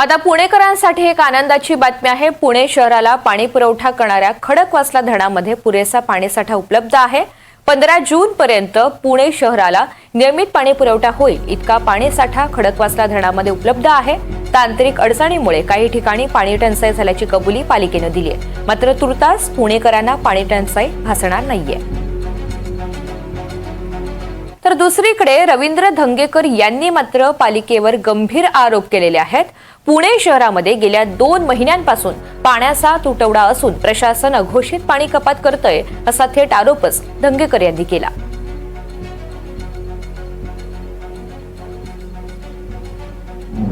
आता पुणेकरांसाठी एक आनंदाची बातमी आहे. पुणे शहराला पाणी पुरवठा करणाऱ्या खडकवासला धरणामध्ये पुरेसा पाणीसाठा उपलब्ध आहे. पंधरा जून पर्यंत पुणे शहराला नियमित पाणी पुरवठा होईल. इतका पाणीसाठा खडकवासला धरणामध्ये उपलब्ध आहे. तांत्रिक अडचणीमुळे काही ठिकाणी पाणी टंचाई झाल्याची कबुली पालिकेनं दिली आहे. मात्र तुर्तास पुणेकरांना पाणी टंचाई भासणार नाहीये. तर दुसरीकडे रवींद्र धंगेकर यांनी मात्र पालिकेवर गंभीर आरोप केलेले आहेत. पुणे शहरामध्ये गेल्या दोन महिन्यांपासून पाण्याचा तुटवडा असून प्रशासन अघोषित पाणी कपात करतंय असा थेट आरोपच धंगेकर यांनी केला.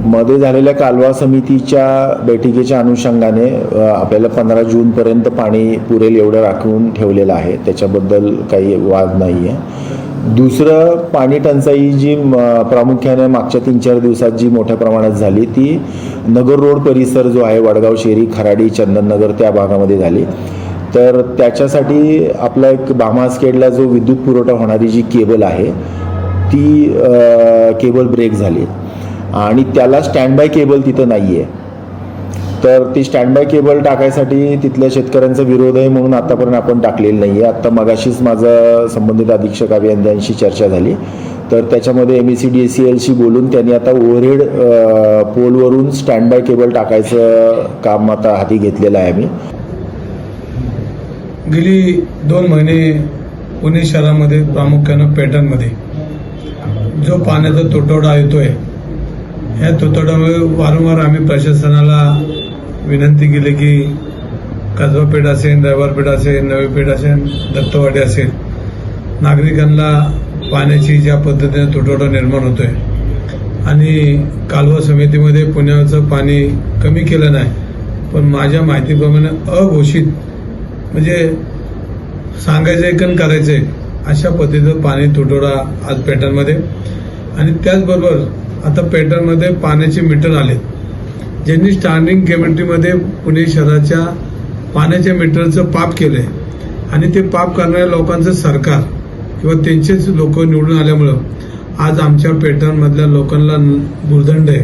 मध्ये झालेल्या कालवा समितीच्या बैठकीच्या अनुषंगाने आपल्याला पंधरा जूनपर्यंत पाणी पुरेल एवढं राखून ठेवलेलं आहे. त्याच्याबद्दल काही वाद नाही आहे दुसरं पाणी टंचाई जी म, प्रामुख्याने मागच्या तीन चार दिवसात जी मोठ्या प्रमाणात झाली ती नगर रोड परिसर जो आहे वडगाव शेरी खराडी चंदननगर त्या भागामध्ये झाली. तर त्याच्यासाठी आपला एक बामास्केडला जो विद्युत पुरवठा होणारी जी केबल आहे ती केबल ब्रेक झाली. आणि त्याला स्टँड बाय केबल तिथं नाही आहे तर ती स्टँडबाय केबल टाकायसाठी तिथल्या शेतकऱ्यांचा विरोध आहे म्हणून आतापर्यंत आपण टाकलेलं नाही आहे आत्ता मगाशीच माझं संबंधित अधीक्षक अभियंत्यांशी चर्चा झाली. तर त्याच्यामध्ये M E C D C एलशी बोलून त्यांनी आता ओव्हरहेड पोलवरून स्टँडबाय केबल टाकायचं काम आता हाती घेतलेलं आहे आम्ही. गेली दोन महिने पुणे शहरामध्ये प्रामुख्यानं पॅटर्नमध्ये जो पाण्याचा तुटवडा येतोय ह्या तुटवड्यामुळे वारंवार आम्ही प्रशासनाला विनंती केली की कसबा पेठ असेल रविवार पेठ असेल नवी पेठ असेल दत्तवाडी असेल नागरिकांना पाण्याची ज्या पद्धतीने तुटवडा निर्माण होतोय आणि कालवा समितीमध्ये पुण्याचं पाणी कमी केलं नाही पण माझ्या माहितीप्रमाणे अघोषित म्हणजे सांगायचं आहे आणि करायचं आहे अशा पद्धतीचं पाणी तुटवडा आज पॅटर्नमध्ये आणि त्याचबरोबर आता पॅटर्नमध्ये पाण्याचे मीटर आले ज्यांनी स्टँडिंग कमिटीमध्ये पुणे शहराच्या पाण्याच्या मीटरचं पाप केलंय आणि ते पाप करणाऱ्या लोकांचं सरकार किंवा त्यांचेच लोक निवडून आल्यामुळं आज आमच्या पॅटर्नमधल्या लोकांना भुर्दंड आहे.